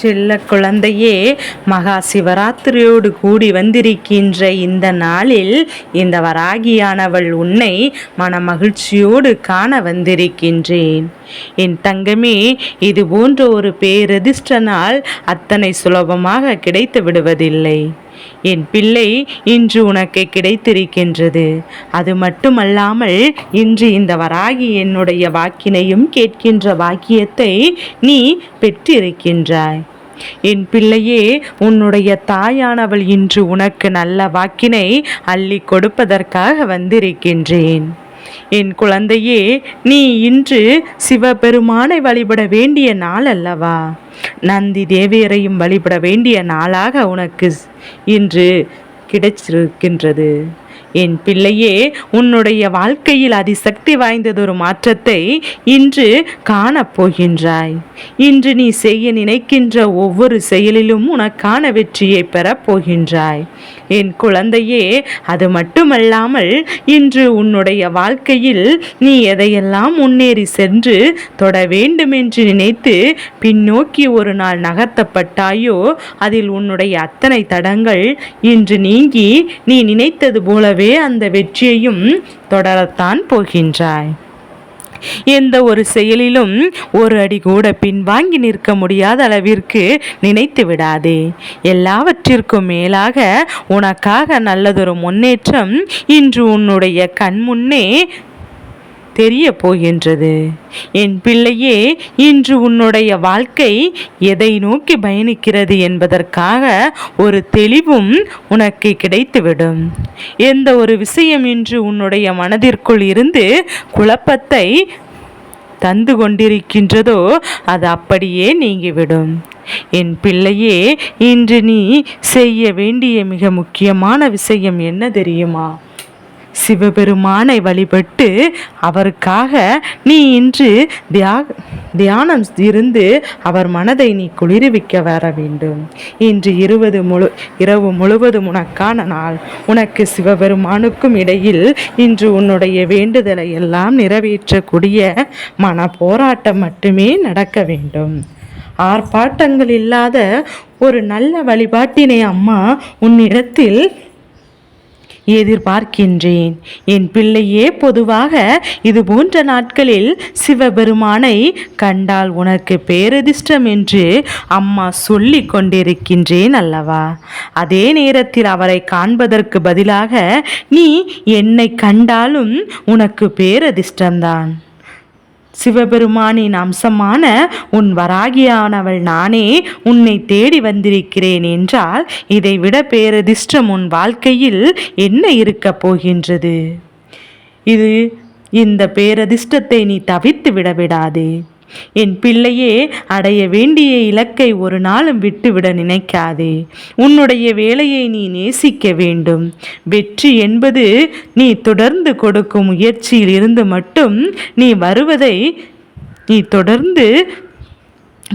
செல்ல குழந்தையே மகா சிவராத்திரியோடு கூடி வந்திருக்கின்ற இந்த நாளில் இந்த வராகியானவள் உன்னை மனமகிழ்ச்சியோடு காண வந்திருக்கின்றேன். என் தங்கமே இது போன்ற ஒரு பேரதிர்ஷ்ட நாள் அத்தனை சுலபமாக கிடைத்து விடுவதில்லை. என் பிள்ளை இன்று உனக்கு கிடைத்திருக்கின்றது. அது மட்டுமல்லாமல் இன்று இந்த வராகி என்னுடைய வாக்கினையும் கேட்கின்ற வாக்கியத்தை நீ பெற்றிருக்கின்றாய். என் பிள்ளையே உன்னுடைய தாயானவள் இன்று உனக்கு நல்ல வாக்கினை அள்ளி கொடுப்பதற்காக வந்திருக்கின்றேன். என் குழந்தையே நீ இன்று சிவபெருமானை வழிபட வேண்டிய நாள் அல்லவா? நந்தி தேவியரையும் வழிபட வேண்டிய நாளாக உனக்கு இன்று கிடைச்சிருக்கின்றது. என் பிள்ளையே உன்னுடைய வாழ்க்கையில் அதிசக்தி வாய்ந்ததொரு மாற்றத்தை இன்று காணப்போகின்றாய் இன்று நீ செய்ய நினைக்கின்ற ஒவ்வொரு செயலிலும் உனக்கான வெற்றியை பெறப் போகின்றாய். என் குழந்தையே அது மட்டுமல்லாமல் இன்று உன்னுடைய வாழ்க்கையில் நீ எதையெல்லாம் முன்னேறி சென்று தொட வேண்டும் என்று நினைத்து பின்னோக்கி ஒரு நாள் நகர்த்தப்பட்டாயோ அதில் உன்னுடைய அத்தனை தடங்கள் இன்று நீங்கி நீ நினைத்தது போலவே அந்த வெற்றியையும் தொடரத்தான் போகின்றாய். எந்த ஒரு செயலிலும் ஒரு அடி கூட பின்வாங்கி நிற்க முடியாத அளவிற்கு நினைத்து விடாதே. எல்லாவற்றிற்கும் மேலாக உனக்காக நல்லதொரு முன்னேற்றம் இன்று உன்னுடைய கண் முன்னே தெரிய போகின்றது என் பிள்ளையே இன்று உன்னுடைய வாழ்க்கை எதை நோக்கி பயணிக்கிறது என்பதற்காக ஒரு தெளிவும் உனக்கு கிடைத்துவிடும். எந்த ஒரு விஷயம் இன்று உன்னுடைய மனதிற்குள் இருந்து குழப்பத்தை தந்து கொண்டிருக்கின்றதோ அது அப்படியே நீங்கிவிடும். என் பிள்ளையே இன்று நீ செய்ய வேண்டிய மிக முக்கியமான விஷயம் என்ன தெரியுமா? சிவபெருமானை வழிபட்டு அவருக்காக நீ இன்று தியா தியானம் இருந்து அவர் மனதை நீ குளிர்விக்க வர வேண்டும். இன்று இருபது முழு இரவு முழுவதும் உனக்கான நாள். உனக்கு சிவபெருமானுக்கும் இடையில் இன்று உன்னுடைய வேண்டுதலை எல்லாம் நிறைவேற்றக்கூடிய மன போராட்டம் மட்டுமே நடக்க வேண்டும். ஆர்ப்பாட்டங்கள் இல்லாத ஒரு நல்ல வழிபாட்டினை அம்மா உன்னிடத்தில் எதிர்பார்க்கின்றேன். என் பிள்ளையே பொதுவாக இது போன்ற நாட்களில் சிவபெருமானை கண்டால் உனக்கு பேரதிர்ஷ்டம் என்று அம்மா சொல்லி கொண்டிருக்கின்றேன் அல்லவா? அதே நேரத்தில் அவரை காண்பதற்கு பதிலாக நீ என்னை கண்டாலும் உனக்கு பேரதிர்ஷ்டம்தான். சிவபெருமானின் அம்சமான உன் வராகியானவள் நானே உன்னை தேடி வந்திருக்கிறேன் என்றால் இதைவிட பேரதிர்ஷ்டம் உன் வாழ்க்கையில் என்ன இருக்கப் போகின்றது? இது இந்த பேரதிர்ஷ்டத்தை நீ தவித்து விடவிடாதே என் பிள்ளையே அடைய வேண்டிய இலக்கை ஒரு நாளும் விட்டுவிட நினைக்காதே. உன்னுடைய வேலையை நீ நேசிக்க வேண்டும். வெற்றி என்பது நீ தொடர்ந்து கொடுக்கும் முயற்சியில் இருந்து மட்டும் நீ வருவதை நீ தொடர்ந்து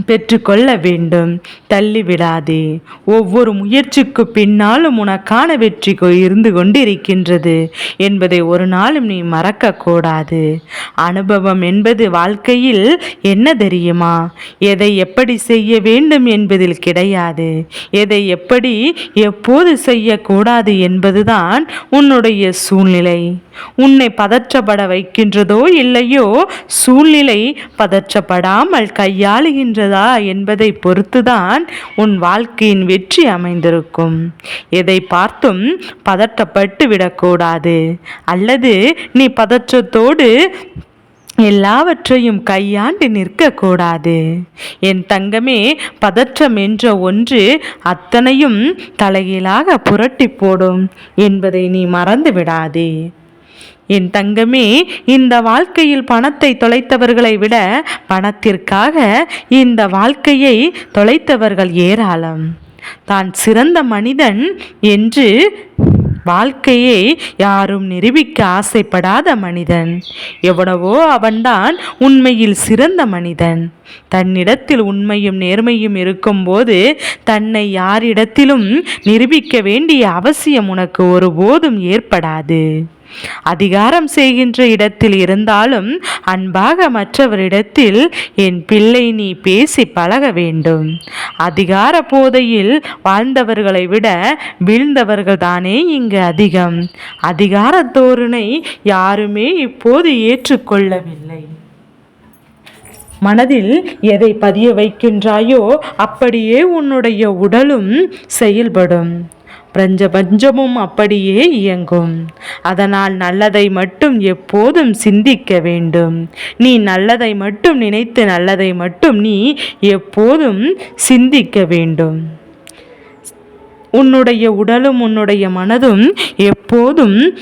பெற்றுக்கொள்ள வேண்டும் தள்ளிவிடாதே. ஒவ்வொரு முயற்சிக்கு பின்னாலும் உனக்கான வெற்றி இருந்து கொண்டிருக்கின்றது என்பதை ஒரு நாளும் நீ மறக்கக்கூடாது. அனுபவம் என்பது வாழ்க்கையில் என்ன தெரியுமா? எதை எப்படி செய்ய வேண்டும் என்பதில் கிடையாது. எதை எப்படி எப்போது செய்யக்கூடாது என்பதுதான் உன்னுடைய சூழ்நிலை. உன்னை பதற்றப்பட வைக்கின்றதோ இல்லையோ? சூழ்நிலை பதற்றப்படாமல் கையாளுகின்றதா என்பதை பொறுத்துதான் உன் வாழ்க்கையின் வெற்றி அமைந்திருக்கும். எதை பார்த்தும் பதற்றப்பட்டு விடக்கூடாது. அல்லது நீ பதற்றத்தோடு எல்லாவற்றையும் கையாண்டு நிற்கக்கூடாது. என் தங்கமே பதற்றம் என்ற ஒன்று அத்தனையும் தலைகீழாக புரட்டி போடும் என்பதை நீ மறந்து விடாதே என் தங்கமே இந்த வாழ்க்கையில் பணத்தை தொலைத்தவர்களை விட பணத்திற்காக இந்த வாழ்க்கையை தொலைத்தவர்கள் ஏராளம். தான் சிறந்த மனிதன் என்று வாழ்க்கையை யாரும் நிரூபிக்க ஆசைப்படாத மனிதன். எவ்வளவோ அவன்தான் உண்மையில் சிறந்த மனிதன். தன்னிடத்தில் உண்மையும் நேர்மையும் இருக்கும்போது தன்னை யாரிடத்திலும் நிரூபிக்க வேண்டிய அவசியம் உனக்கு ஒருபோதும் ஏற்படாது. அதிகாரம் செய்கின்ற இடத்தில் இருந்தாலும் அன்பாக மற்றவரிடத்தில் என் பிள்ளை நீ பேசி பழக வேண்டும். அதிகார போதையில் வாழ்ந்தவர்களை விட வீழ்ந்தவர்கள் தானே இங்கு அதிகம். அதிகார தோரணை யாருமே இப்போது ஏற்றுக்கொள்ளவில்லை. மனதில் எதை பதிய வைக்கின்றாயோ அப்படியே உன்னுடைய உடலும் செயல்படும். பிரஞ்சபஞ்சமும் அப்படியே இயங்கும். அதனால் நல்லதை மட்டும் எப்போதும் சிந்திக்க வேண்டும். நீ நல்லதை மட்டும் நினைத்து நல்லதை மட்டும் நீ எப்போதும் சிந்திக்க வேண்டும். உன்னுடைய உடலும் உன்னுடைய மனதும் எப்போதும்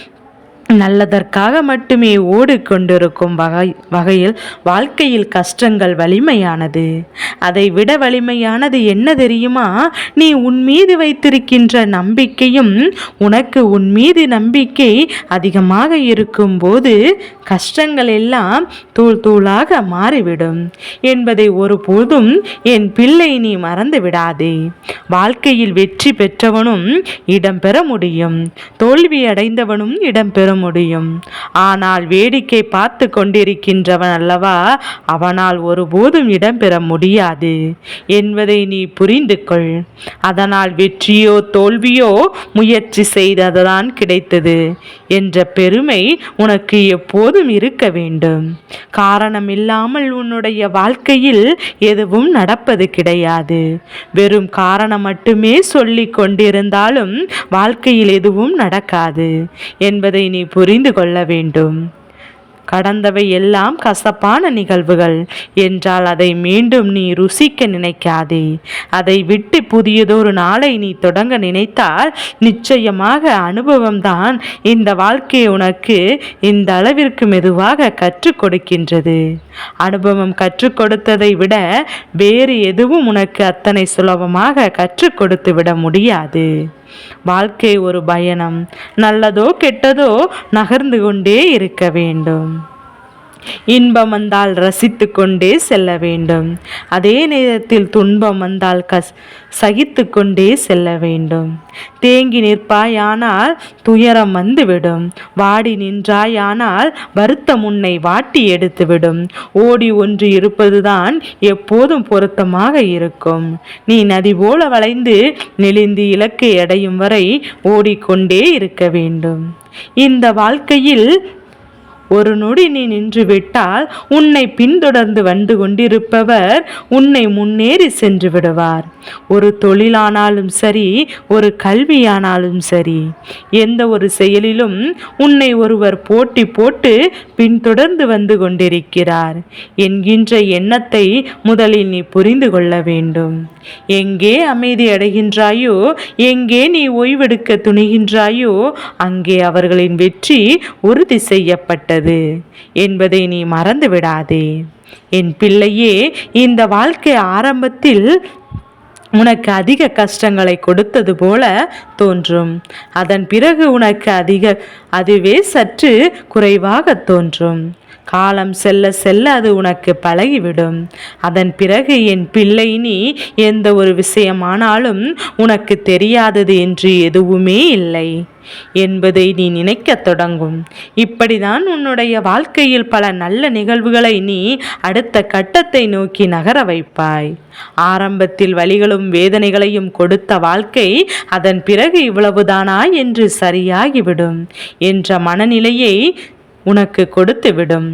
நல்லதற்காக மட்டுமே ஓடிக்கொண்டிருக்கும் வகை வகையில் வாழ்க்கையில் கஷ்டங்கள் வலிமையானது. அதை விட வலிமையானது என்ன தெரியுமா? நீ உன் மீது வைத்திருக்கின்ற நம்பிக்கையும் உனக்கு உன் மீது நம்பிக்கை அதிகமாக இருக்கும்போது கஷ்டங்கள் எல்லாம் தூள் தூளாக மாறிவிடும் என்பதை ஒருபோதும் என் பிள்ளை நீ மறந்து விடாதே. வாழ்க்கையில் வெற்றி பெற்றவனும் இடம்பெற முடியும். தோல்வி அடைந்தவனும் இடம்பெற முடியும். ஆனால் வேடிக்கை பார்த்து கொண்டிருக்கின்றவன் அல்லவா? அவனால் ஒருபோதும் இடம்பெற முடியாது. என்பதை நீ புரிந்து கொள். அதனால் வெற்றியோ தோல்வியோ முயற்சி செய்ததுதான் கிடைத்தது. என்ற பெருமை உனக்கு எப்போதும் இருக்க வேண்டும். காரணம் இல்லாமல் உன்னுடைய வாழ்க்கையில் எதுவும் நடப்பது கிடையாது. வெறும் காரணம் மட்டுமே சொல்லி கொண்டிருந்தாலும் வாழ்க்கையில் எதுவும் நடக்காது. என்பதை நீ புரிந்து கொள்ள வேண்டும். கடந்தவை எல்லாம் கசப்பான நிகழ்வுகள். என்றால் அதை மீண்டும் நீ ருசிக்க நினைக்காதே. அதை விட்டு புதியதொரு நாளை நீ தொடங்க நினைத்தால் நிச்சயமாக அனுபவம்தான் இந்த வாழ்க்கையை உனக்கு இந்த அளவிற்கு மெதுவாக கற்றுக் கொடுக்கின்றது. அனுபவம் கற்றுக் கொடுத்ததை விட வேறு எதுவும் உனக்கு அத்தனை சுலபமாக கற்றுக் கொடுத்து விட முடியாது. வாழ்க்கை ஒரு பயணம். நல்லதோ கெட்டதோ நகர்ந்து கொண்டே இருக்க வேண்டும். இன்பம் வந்தால் ரசித்து கொண்டே செல்ல வேண்டும். அதே நேரத்தில் துன்பம் வந்தால் கஸ் சகித்து கொண்டே செல்ல வேண்டும். தேங்கி நிற்பாயானால் துயரம் வந்துவிடும். வாடி நின்றாயானால் வருத்தம் உன்னை வாட்டி எடுத்துவிடும். ஓடி ஒன்று இருப்பதுதான் எப்போதும் பொருத்தமாக இருக்கும். நீ நதி போல வளைந்து நெளிந்து இலக்கை அடையும் வரை ஓடிக்கொண்டே இருக்க வேண்டும். இந்த வாழ்க்கையில் ஒரு நொடி நீ நின்று விட்டால் உன்னை பின்தொடர்ந்து வந்து கொண்டிருப்பவர் உன்னை முன்னேறி சென்று விடுவார். ஒரு தொழிலானாலும் சரி ஒரு கல்வியானாலும் சரி எந்த ஒரு செயலிலும் உன்னை ஒருவர் போட்டி போட்டு பின்தொடர்ந்து வந்து கொண்டிருக்கிறார். என்கின்ற எண்ணத்தை முதலில் நீ புரிந்து கொள்ள வேண்டும். எங்கே அமைதி அடைகின்றாயோ எங்கே நீ ஓய்வெடுக்க துணிகின்றாயோ அங்கே அவர்களின் வெற்றி உறுதி செய்யப்பட்டது. உள்ளது என்பதை நீ மறந்து விடாதே என் பிள்ளையே இந்த வாழ்க்கை ஆரம்பத்தில் உனக்கு அதிக கஷ்டங்களை கொடுத்தது போல தோன்றும். அதன் பிறகு உனக்கு அதிக அதுவே சற்று குறைவாக தோன்றும். காலம் செல்ல செல்ல அது உனக்கு பழகிவிடும். அதன் பிறகு என் பிள்ளை நீ எந்த ஒரு விஷயமானாலும் உனக்கு தெரியாதது என்று எதுவுமே இல்லை. என்பதை நீ நினைக்கத் தொடங்கும். இப்படிதான் உன்னுடைய வாழ்க்கையில் பல நல்ல நிகழ்வுகளை நீ அடுத்த கட்டத்தை நோக்கி நகர வைப்பாய். ஆரம்பத்தில் வழிகளும் வேதனைகளையும் கொடுத்த வாழ்க்கை அதன் பிறகு இவ்வளவுதானா என்று சரியாகிவிடும். என்ற மனநிலையை உனக்கு கொடுத்துவிடும்.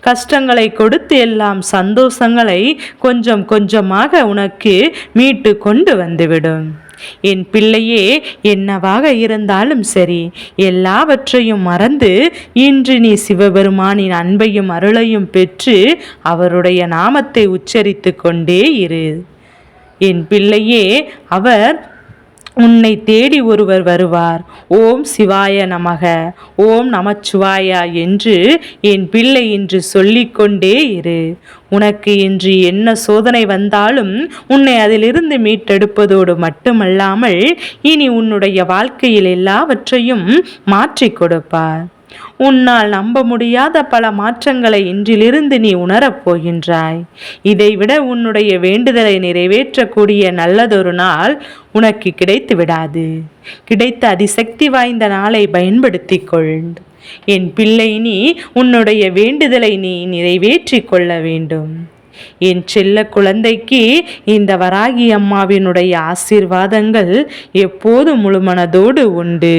கஷ்டங்களை கொடுத்து எல்லாம் சந்தோஷங்களை கொஞ்சம் கொஞ்சமாக உனக்கு மீட்டு கொண்டு வந்துவிடும். என் பிள்ளையே என்னவாக இருந்தாலும் சரி எல்லாவற்றையும் மறந்து இன்று நீ சிவபெருமானின் அன்பையும் அருளையும் பெற்று அவருடைய நாமத்தை உச்சரித்து கொண்டே இரு. என் பிள்ளையே அவர் உன்னை தேடி ஒருவர் வருவார். ஓம் சிவாய நமக. ஓம் நமச்சிவாயா என்று என் பிள்ளை என்று சொல்லிக்கொண்டே இரு. உனக்கு இன்று என்ன சோதனை வந்தாலும் உன்னை அதிலிருந்து மீட்டெடுப்பதோடு மட்டுமல்லாமல் இனி உன்னுடைய வாழ்க்கையில் எல்லாவற்றையும் மாற்றிக் கொடுப்பார். உன்னால் நம்ப முடியாத பல மாற்றங்களை இன்றிலிருந்து நீ உணரப் போகின்றாய். இதைவிட உன்னுடைய வேண்டுதலை நிறைவேற்றக்கூடிய நல்லதொரு நாள் உனக்கு கிடைத்து விடாது கிடைத்த அதிசக்தி வாய்ந்த நாளை பயன்படுத்திக் கொள் என் பிள்ளை நீ உன்னுடைய வேண்டுதலை நீ நிறைவேற்றிக் கொள்ள வேண்டும். என் செல்ல குழந்தைக்கு இந்த வராகி அம்மாவினுடைய ஆசீர்வாதங்கள் எப்போது முழுமனதோடு உண்டு.